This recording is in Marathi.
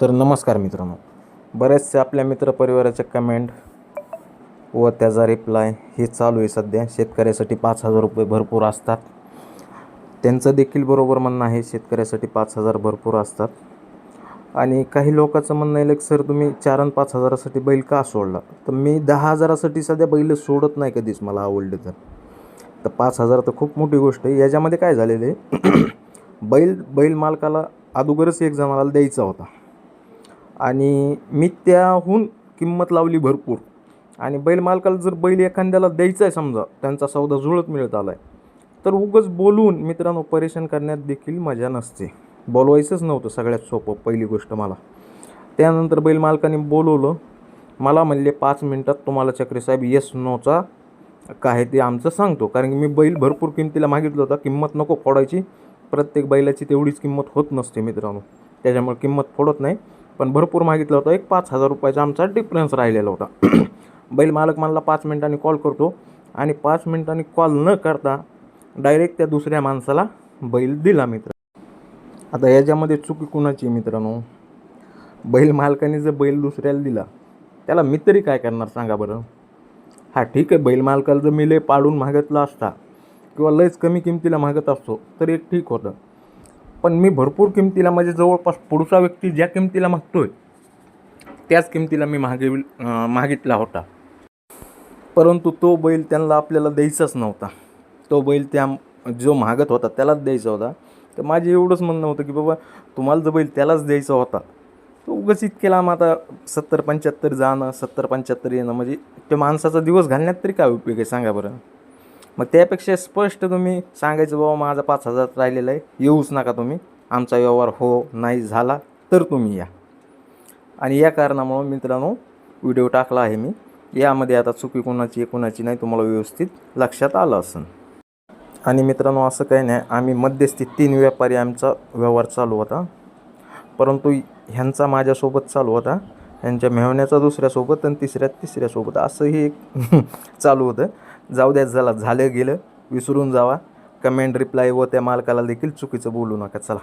तर नमस्कार मित्रांनो. बरेचसे आपल्या मित्रपरिवाराचे कमेंट व त्याचा रिप्लाय हे चालू आहे सध्या. शेतकऱ्यासाठी पाच हजार रुपये भरपूर असतात. त्यांचं देखील बरोबर म्हणणं आहे शेतकऱ्यासाठी पाच हजार भरपूर असतात. आणि काही लोकांचं म्हणणं आहे की सर तुम्ही चार आणि पाच हजारासाठी बैल का सोडला? तर मी दहा हजारासाठी सध्या बैल सोडत नाही कधीच मला आवडले तर. तर पाच हजार तर खूप मोठी गोष्ट आहे. याच्यामध्ये काय झालेलं आहे? बैल बैल मालकाला अगोदरच एक जणाला द्यायचा होता. आणि मी त्याहून किंमत लावली भरपूर. आणि बैल मालकाला जर बैल एखाद्याला द्यायचा आहे समजा त्यांचा सौदा जुळत मिळत आला आहे तर उगच बोलून मित्रांनो परेशान करण्यात देखील मजा नसते. बोलवायचंच नव्हतं सगळ्यात सोपं पहिली गोष्ट मला. त्यानंतर बैल मालकाने बोलवलं मला म्हणले पाच मिनटात तुम्हाला चक्रे साहेब येस नोचा काय ते आमचं सांगतो. कारण की मी बैल भरपूर किमतीला मागितलं होता किंमत नको फोडायची. प्रत्येक बैलाची तेवढीच किंमत होत नसते मित्रांनो. त्याच्यामुळे किंमत फोडत नाही. पण भरपूर मागितलं होतं. एक पाच हजार रुपयाचा आमचा डिफरन्स राहिलेला होता. बैल मालक मला पाच मिनटांनी कॉल करतो. आणि पाच मिनटांनी कॉल न करता डायरेक्ट त्या दुसऱ्या माणसाला बैल दिला मित्र. आता याच्यामध्ये चुकी कुणाची मित्रांनो? बैल मालकाने जर बैल दुसऱ्याला दिला त्याला मी तरी काय करणार सांगा बरं? हा ठीक आहे. बैल मालकाला जर मी लय पाडून मागतला असता किंवा लयच कमी किमतीला मागत असतो तर एक ठीक होतं. पण मी भरपूर किमतीला म्हणजे जवळपास पुढचा व्यक्ती ज्या किमतीला मागतोय त्याच किमतीला मी मागे मागितला होता. परंतु तो बैल त्यांना आपल्याला द्यायचाच नव्हता. तो बैल त्या जो मागत होता त्यालाच द्यायचा होता. तर माझे एवढंच म्हणणं होतं की बाबा तुम्हाला जो बैल त्यालाच द्यायचा होता. तो उगाच इतके लांब आता सत्तर पंच्याहत्तर जाणं सत्तर पंच्याहत्तर येणं म्हणजे त्या माणसाचा दिवस घालण्यात तरी काय उपयोग आहे सांगा बरं. मग त्यापेक्षा स्पष्ट तुम्ही सांगायचं बाबा माझा पाच हजार राहिलेला आहे येऊच नका तुम्ही. आमचा व्यवहार हो नाही झाला तर तुम्ही या. आणि या कारणामुळं मित्रांनो व्हिडिओ टाकला आहे मी. यामध्ये आता चुकी कोणाची कोणाची नाही तुम्हाला व्यवस्थित लक्षात आलं असेल. आणि मित्रांनो असं काही नाही. आम्ही मध्यस्थी तीन व्यापारी आमचा व्यवहार चालू होता. परंतु ह्यांचा माझ्यासोबत चालू होता. ह्यांच्या मेहण्याचा दुसऱ्यासोबत आणि तिसऱ्या तिसऱ्यासोबत. असंही एक चालू होतं. जाऊ द्या झाला झालं गेलं. विसरून जावा. कमेंट रिप्लाय व त्या मालकाला देखील चुकीचं बोलू नका. चला.